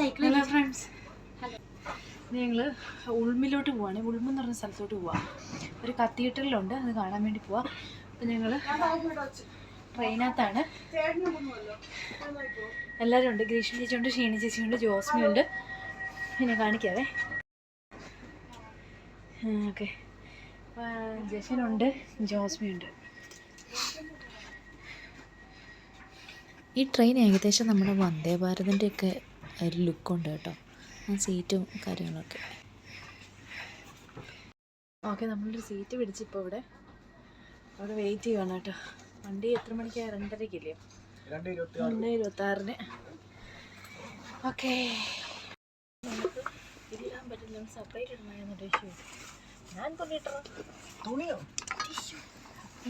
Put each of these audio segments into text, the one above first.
Cycle hello friends ഞങ്ങൾ ഉൾമിലോട്ട് പോവാണ്. ഉൾമ എന്ന് പറഞ്ഞ സ്ഥലത്തോട്ട് പോവാം. ഒരു കത്തീഡ്രലുണ്ട് അത് കാണാൻ വേണ്ടി പോവാം. അപ്പം ഞങ്ങൾ ട്രെയിനകത്താണ്. എല്ലാവരും ഉണ്ട്. ഗ്രീഷ്മ ചേച്ചിയുണ്ട് ഉണ്ട് ചേച്ചിയുണ്ട് ജോസ്മിയുണ്ട് പിന്നെ കാണിക്കാവേ. ഓക്കെ. ജഷനുണ്ട് ജോസ്മിയുണ്ട് ഈ ട്രെയിൻ ഏകദേശം നമ്മുടെ വന്ദേ ഭാരതിന്റെ ഒക്കെ ഒരു ലുക്കുണ്ട് കേട്ടോ. ആ സീറ്റും കാര്യങ്ങളൊക്കെ. ഓക്കെ നമ്മളൊരു സീറ്റ് പിടിച്ച് ഇപ്പോൾ ഇവിടെ. അവിടെ വെയിറ്റ് ചെയ്യണം കേട്ടോ. വണ്ടി എത്ര മണിക്കാണ് രണ്ടരയ്ക്കില്ലയോ രണ്ട് ഇരുപത്തി ആറിന് ഓക്കെ. നമുക്ക് ഇരിക്കാൻ പറ്റില്ല സെപ്പറേറ്റ് ഇടണമെന്ന് ഉദ്ദേശിച്ചു ഞാൻ തുണിയിട്ടോ തുണിയോ?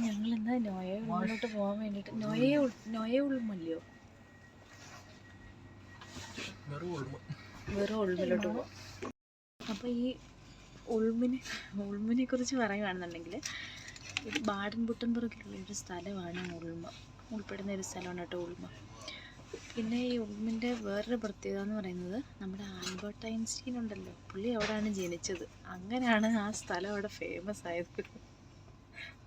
ഞങ്ങൾ എന്താ നോയെ മുന്നോട്ട് പോകാൻ വേണ്ടിയിട്ട്? നോയെ നോയെ ഉൾമല്ലയോ വെറും ഉൾമിലോട്ട് പോകും അപ്പോൾ ഈ ഉൾമിനെ ഉൾമിനെ കുറിച്ച് പറയുകയാണെന്നുണ്ടെങ്കിൽ ഇത് ബാഡൻ ബുട്ടൻബർഗിലുള്ള ഒരു സ്ഥലമാണ് ഉൾമ. ഉൾപ്പെടുന്ന ഒരു സ്ഥലമാണ് കേട്ടോ ഉൾമ. പിന്നെ ഈ ഉൾമിന്റെ വേറൊരു പ്രത്യേകത എന്ന് പറയുന്നത് നമ്മുടെ ആൽബർട്ട് ഐൻസ്റ്റീൻ ഉണ്ടല്ലോ. പുള്ളി അവിടെയാണ് ജനിച്ചത്. അങ്ങനെയാണ് ആ സ്ഥലം അവിടെ ഫേമസ് ആയത്.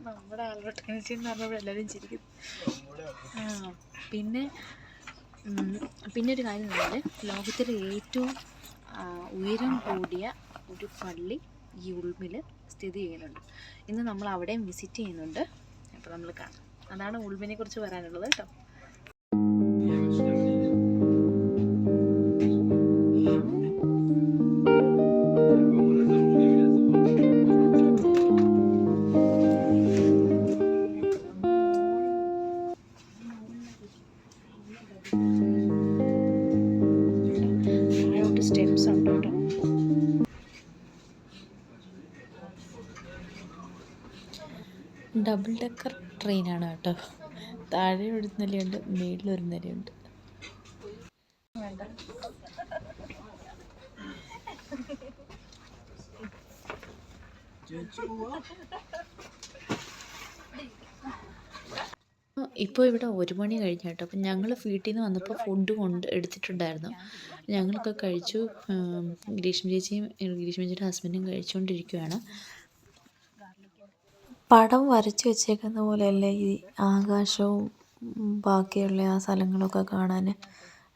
നമ്മുടെ ആൽബർട്ട് ഐൻസ്റ്റീൻ എന്ന് പറഞ്ഞപ്പോൾ എല്ലാവരും ചിരിക്കും ആ പിന്നെ പിന്നെ ഒരു കാര്യം പറഞ്ഞാൽ ലോകത്തിലെ ഏറ്റവും ഉയരം കൂടിയ ഒരു പള്ളി ഈ ഉൾമിൽ സ്ഥിതി ചെയ്യുന്നുണ്ട്. ഇന്ന് നമ്മൾ അവിടെയും വിസിറ്റ് ചെയ്യുന്നുണ്ട്. അപ്പോൾ നമ്മൾ കാണാം. അതാണ് ഉൾമിനെ കുറിച്ച് പറയാനുള്ളത് കേട്ടോ. സ്റ്റെപ്സ് ഉണ്ട് കേട്ടോ ഡബിൾ ഡെക്കർ ട്രെയിനാണ് കേട്ടോ. താഴെ ഒരു നിലയുണ്ട് മേളിൽ ഒരു നിലയുണ്ട്. ഇപ്പോൾ ഇവിടെ ഒരു മണി കഴിഞ്ഞു കേട്ടോ. അപ്പം ഞങ്ങൾ വീട്ടിൽ നിന്ന് വന്നപ്പോൾ ഫുഡ് കൊണ്ട് എടുത്തിട്ടുണ്ടായിരുന്നു. ഞങ്ങളൊക്കെ കഴിച്ചു. ഗ്രീഷ്മ ചേച്ചിയും ഗ്രീഷ്മ ചേച്ചിയുടെ ഹസ്ബൻഡും കഴിച്ചുകൊണ്ടിരിക്കുകയാണ് പടം വരച്ച് വെച്ചേക്കുന്ന പോലെയല്ലേ ഈ ആകാശവും ബാക്കിയുള്ള ആ സ്ഥലങ്ങളൊക്കെ കാണാൻ.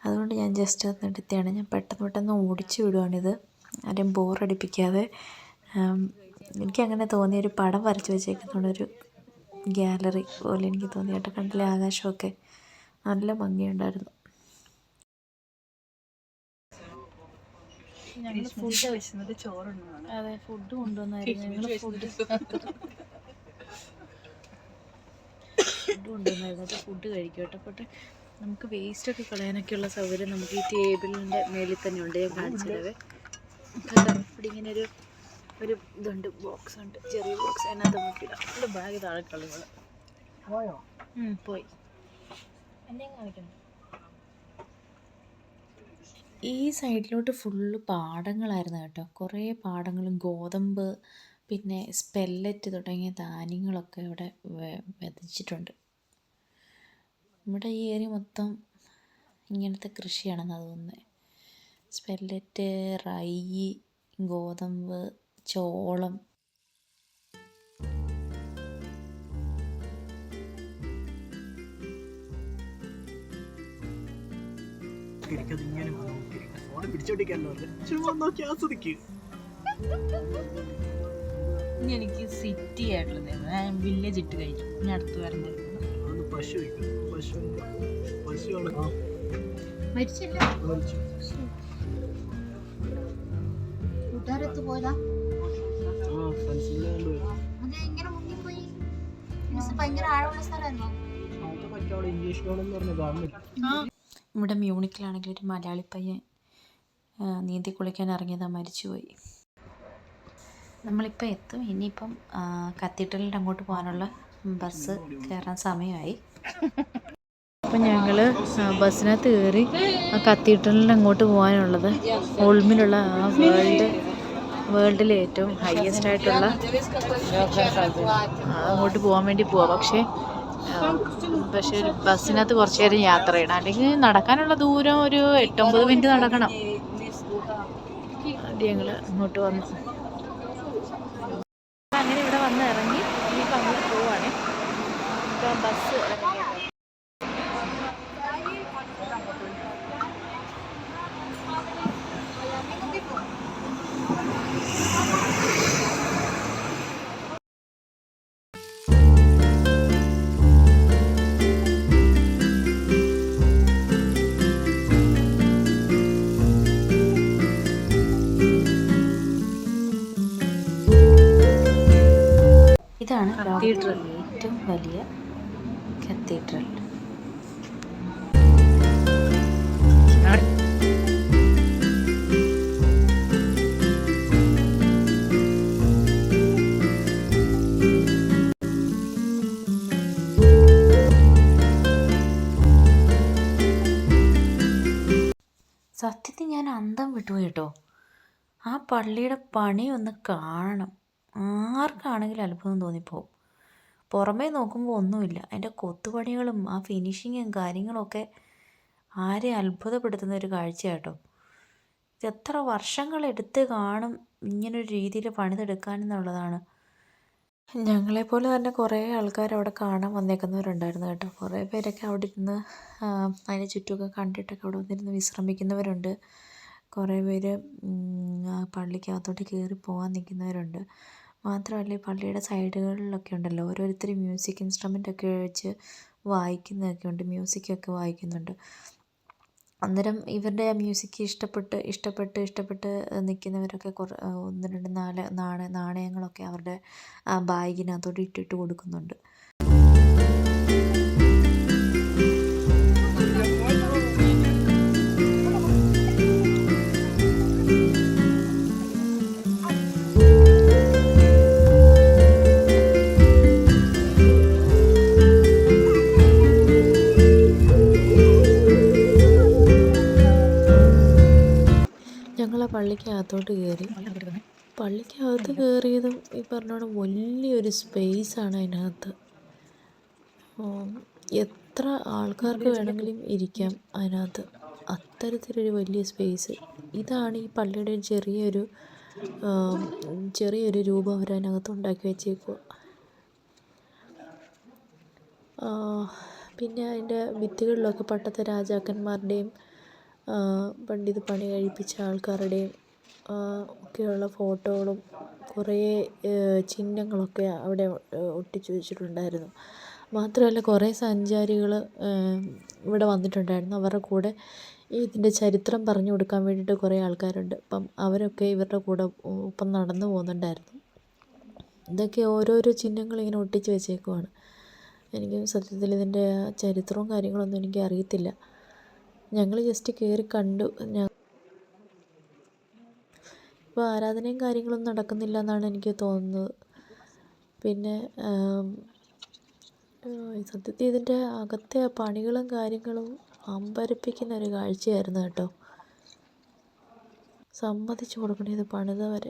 അതുകൊണ്ട് ഞാൻ ജസ്റ്റ് ഒന്ന് എടുത്തതാണ്. ഞാൻ പെട്ടെന്ന് പെട്ടെന്ന് ഓടിച്ചു വിടുവാണിത്. ആരെയും ബോറടിപ്പിക്കാതെ എനിക്കങ്ങനെ തോന്നിയ ഒരു പടം വരച്ച് വെച്ചേക്കുന്നതുകൊണ്ട് ഒരു ഗ്യാലറി പോലെ എനിക്ക് തോന്നി കേട്ടോ. കണ്ടില്ലേ ആകാശമൊക്കെ? നല്ല ഭംഗിയുണ്ടായിരുന്നു. ഫുഡ് കഴിക്കട്ടെ ചോറുണ്ണാണ് അതെ ഫുഡ് കൊണ്ടുവന്നായിരുന്നു. ഞങ്ങൾ ഫുഡ് ഫുഡ് കൊണ്ടുവന്നായിരുന്നു. അപ്പോൾ ഫുഡ് കഴിക്കും കേട്ടോ. പോട്ടെ നമുക്ക് വേസ്റ്റ് ഒക്കെ കളയാനൊക്കെയുള്ള സൗകര്യം നമുക്ക് ഈ ടേബിളിന്റെ മേലിൽ തന്നെ ഉണ്ട്. ഞാൻ കാണിച്ചു ഇവിടെ ഇങ്ങനെ ഒരു ഒരു ഇതുണ്ട് ബോക്സ് ഉണ്ട് ചെറിയ ബോക്സ് അതിനകത്ത് നമുക്ക് ഇടാം. എന്റെ ബാഗ് താഴെ കളികൾ പോയോ? പോയി. എന്നെ കാണിക്കണം? ഈ സൈഡിലോട്ട് ഫുള്ള് പാടങ്ങളായിരുന്നു കേട്ടോ. കുറേ പാടങ്ങളും ഗോതമ്പ് പിന്നെ സ്പെല്ലറ്റ് തുടങ്ങിയ ധാന്യങ്ങളൊക്കെ ഇവിടെ വിതച്ചിട്ടുണ്ട്. നമ്മുടെ ഈ ഏരിയ മൊത്തം ഇങ്ങനത്തെ കൃഷിയാണെന്ന് തോന്നുന്നത് സ്പെല്ലറ്റ് റൈ ഗോതമ്പ് ചോളം. എനിക്ക് സിറ്റി ആയിട്ടുള്ളത് വില്ലേജ് ഇട്ട് കഴിഞ്ഞു ഇനി അടുത്ത് വരുന്നത് അന്ന് പശു വയ്ക്കും പശു പശുവാണ് മരിച്ചില്ല. കൂട്ടുകാരത്ത് പോയതാ. ഗവൺമെന്റ് ഇവിടെ മ്യൂണിക്കിലാണെങ്കിൽ ഒരു മലയാളി പയ്യൻ നീന്തി കുളിക്കാൻ ഇറങ്ങിയതാ മരിച്ചുപോയി. നമ്മളിപ്പോൾ എത്തും. ഇനിയിപ്പം കത്തീഡ്രലിന്റെ അങ്ങോട്ട് പോകാനുള്ള ബസ് കയറാൻ സമയമായി. അപ്പം ഞങ്ങൾ ബസ്സിനകത്ത് കയറി ആ കത്തീഡ്രലിന്റെ അങ്ങോട്ട് പോകാനുള്ളത് ഓൾമിലുള്ള ആ വേൾഡ് വേൾഡിലെ ഏറ്റവും ഹയസ്റ്റ് ആയിട്ടുള്ള അങ്ങോട്ട് പോകാൻ വേണ്ടി പോവാം. പക്ഷേ പക്ഷേ ബസ്സിനകത്ത് കുറച്ച് നേരം യാത്ര ചെയ്യണം. അല്ലെങ്കിൽ നടക്കാനുള്ള ദൂരം ഒരു എട്ടൊമ്പത് മിനിറ്റ് നടക്കണം. ആദ്യം ഞങ്ങൾ അങ്ങോട്ട് വന്നു. അങ്ങനെ ഇവിടെ വന്ന് ഇറങ്ങി ഇനിയിപ്പോൾ അങ്ങോട്ട് പോവാണേ. ഇപ്പം ബസ് ഇതാണ് ലോകത്തിലെ ഏറ്റവും വലിയ കത്തീഡ്രൽ സത്യത്തിൽ ഞാൻ അന്തം വിട്ടുപോയിട്ടോ ആ പള്ളിയുടെ പണി ഒന്ന് കാണണം. ആർക്കാണെങ്കിലും അത്ഭുതം തോന്നിപ്പോവും. പുറമേ നോക്കുമ്പോൾ ഒന്നുമില്ല. അതിന്റെ കൊത്തുപണികളും ആ ഫിനിഷിങ്ങും കാര്യങ്ങളൊക്കെ ആരെ അത്ഭുതപ്പെടുത്തുന്ന ഒരു കാഴ്ചയാട്ടോ. ഇത് എത്ര വർഷങ്ങളെടുത്ത് കാണും ഇങ്ങനൊരു രീതിയിൽ പണിതെടുക്കാൻ എന്നുള്ളതാണ്. ഞങ്ങളെപ്പോലെ തന്നെ കുറേ ആൾക്കാർ അവിടെ കാണാൻ വന്നേക്കുന്നവരുണ്ടായിരുന്നു കേട്ടോ. കുറേ പേരൊക്കെ അവിടെ ഇരുന്ന് അതിനെ ചുറ്റുമൊക്കെ കണ്ടിട്ടൊക്കെ അവിടെ വന്നിരുന്ന് വിശ്രമിക്കുന്നവരുണ്ട്. കുറേ പേര് പള്ളിക്കകത്തോട്ട് കയറി പോകാൻ നിൽക്കുന്നവരുണ്ട്. മാത്രമല്ല ഈ പള്ളിയുടെ സൈഡുകളിലൊക്കെ ഉണ്ടല്ലോ. ഓരോരുത്തർ മ്യൂസിക് ഇൻസ്ട്രുമെന്റ് ഒക്കെ വെച്ച് വായിക്കുന്നതൊക്കെ ഉണ്ട്. മ്യൂസിക്കൊക്കെ വായിക്കുന്നുണ്ട്. അന്നേരം ഇവരുടെ ആ മ്യൂസിക് ഇഷ്ടപ്പെട്ട് ഇഷ്ടപ്പെട്ട് ഇഷ്ടപ്പെട്ട് നിൽക്കുന്നവരൊക്കെ കുറ ഒന്ന് രണ്ട് നാല് നാണയ നാണയങ്ങളൊക്കെ അവരുടെ ബാഗിനകത്തോട്ട് ഇട്ടിട്ട് കൊടുക്കുന്നുണ്ട്. പള്ളിക്കകത്തോട്ട് കയറി പള്ളിക്കകത്ത് കയറിയതും ഈ പറഞ്ഞോണം വലിയൊരു സ്പേസാണ് അതിനകത്ത്. എത്ര ആൾക്കാർക്ക് വേണമെങ്കിലും ഇരിക്കാം അതിനകത്ത്. അത്തരത്തിലൊരു വലിയ സ്പേസ്. ഇതാണ് ഈ പള്ളിയുടെ ചെറിയൊരു ചെറിയൊരു രൂപം അവർ അതിനകത്ത് ഉണ്ടാക്കി വെച്ചേക്കുക പിന്നെ അതിന്റെ ഭിത്തികളിലൊക്കെ പണ്ടത്തെ രാജാക്കന്മാരുടെയും പണ്ടിത് പണി കഴിപ്പിച്ച ആൾക്കാരുടെയും ഒക്കെയുള്ള ഫോട്ടോകളും കുറേ ചിഹ്നങ്ങളൊക്കെ അവിടെ ഒട്ടിച്ചു വെച്ചിട്ടുണ്ടായിരുന്നു. മാത്രമല്ല കുറേ സഞ്ചാരികൾ ഇവിടെ വന്നിട്ടുണ്ടായിരുന്നു. അവരുടെ കൂടെ ഇതിന്റെ ചരിത്രം പറഞ്ഞു കൊടുക്കാൻ വേണ്ടിയിട്ട് കുറേ ആൾക്കാരുണ്ട്. അപ്പം അവരൊക്കെ ഇവരുടെ കൂടെ ഒപ്പം നടന്നു പോകുന്നുണ്ടായിരുന്നു. ഇതൊക്കെ ഓരോരോ ചിഹ്നങ്ങൾ ഇങ്ങനെ ഒട്ടിച്ച് വെച്ചേക്കുവാണ്. എനിക്ക് സത്യത്തിൽ ഇതിന്റെ ചരിത്രവും കാര്യങ്ങളൊന്നും എനിക്ക് അറിയത്തില്ല. ഞങ്ങൾ ജസ്റ്റ് കയറി കണ്ടു. ഇപ്പോൾ ആരാധനയും കാര്യങ്ങളൊന്നും നടക്കുന്നില്ല എന്നാണ് എനിക്ക് തോന്നുന്നത്. പിന്നെ സത്യത്തിൽ ഇതിന്റെ അകത്തെ പണികളും കാര്യങ്ങളും അമ്പരപ്പിക്കുന്ന ഒരു കാഴ്ചയായിരുന്നു കേട്ടോ. സമ്മതിച്ചു കൊടുക്കണേ ഇത് പണിതവരെ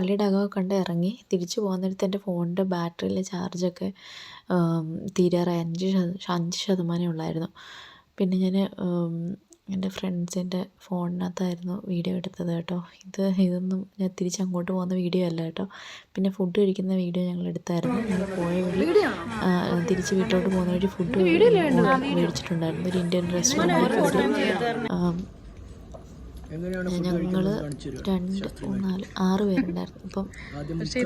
പള്ളിയുടെ അകമൊക്കെ കണ്ട് ഇറങ്ങി തിരിച്ചു പോകാൻ നേരത്ത് എന്റെ ഫോണിന്റെ ബാറ്ററിയിലെ ചാർജൊക്കെ തീരാറായി അഞ്ച് ശത അഞ്ച് ശതമാനമേ ഉള്ളായിരുന്നു. പിന്നെ ഞാൻ എന്റെ ഫ്രണ്ട്സിന്റെ ഫോണിനകത്തായിരുന്നു വീഡിയോ എടുത്തത് കേട്ടോ. ഇത് ഇതൊന്നും ഞാൻ തിരിച്ച് അങ്ങോട്ട് പോകുന്ന വീഡിയോ അല്ല കേട്ടോ. പിന്നെ ഫുഡ് കഴിക്കുന്ന വീഡിയോ ഞങ്ങൾ എടുത്തായിരുന്നു. ഞങ്ങൾ പോയ വഴി തിരിച്ച് വീട്ടിലോട്ട് പോകുന്ന വഴി ഫുഡ് മേടിച്ചിട്ടുണ്ടായിരുന്നു. ഒരു ഇന്ത്യൻ റെസ്റ്റോറന്റിൽ food ഞങ്ങൾ? രണ്ട് നാല് ആറ് പേരുണ്ടായിരുന്നു. അപ്പം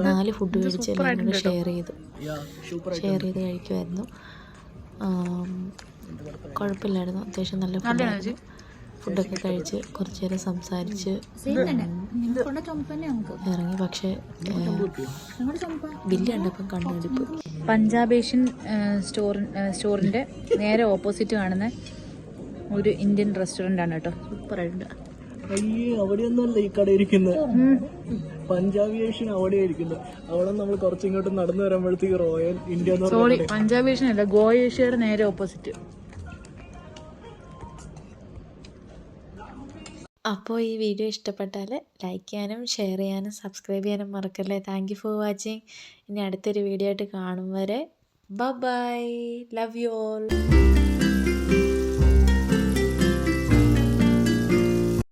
നാല് ഫുഡ് മേടിച്ച് എല്ലാവരും ഷെയർ ചെയ്തു. ഷെയർ ചെയ്ത് കഴിക്കുമായിരുന്നു കുഴപ്പമില്ലായിരുന്നു. അത്യാവശ്യം നല്ല ഫുഡ് ഫുഡൊക്കെ കഴിച്ച് കുറച്ച് നേരം സംസാരിച്ച് ഇറങ്ങി. പക്ഷേ ബില്ല് കണ്ടപ്പം കണ്ണുപിടിപ്പ് പഞ്ചാബ് ഏഷ്യൻ സ്റ്റോർ സ്റ്റോറിന്റെ നേരെ ഓപ്പോസിറ്റ് കാണുന്ന ഒരു ഇന്ത്യൻ റെസ്റ്റോറന്റ് ആണ് കേട്ടോ. സൂപ്പറായിട്ടുണ്ട്. അയ്യേ അവിടെയൊന്നുമല്ല ഈ കട ഇരിക്കുന്നത്. പഞ്ചാബി ഏഷ്യൻ അവിടെ ഇരിക്കുന്നത്. അവിടെ നമ്മൾ കുറച്ചിങ്ങോട്ട് നടന്നു വരുമ്പോഴത്തേക്ക് Royal India sorry Punjabi Punjab Asian അല്ല ഗോ ഏഷ്യയുടെ നേരെ ഓപ്പോസിറ്റ് അപ്പോൾ ഈ വീഡിയോ ഇഷ്ടപ്പെട്ടാൽ ലൈക്ക് ചെയ്യാനും ഷെയർ ചെയ്യാനും സബ്സ്ക്രൈബ് ചെയ്യാനും മറക്കല്ലേ. താങ്ക് യു ഫോർ വാച്ചിങ് ഇനി അടുത്തൊരു വീഡിയോ ആയിട്ട് കാണും വരെ. Bye love you all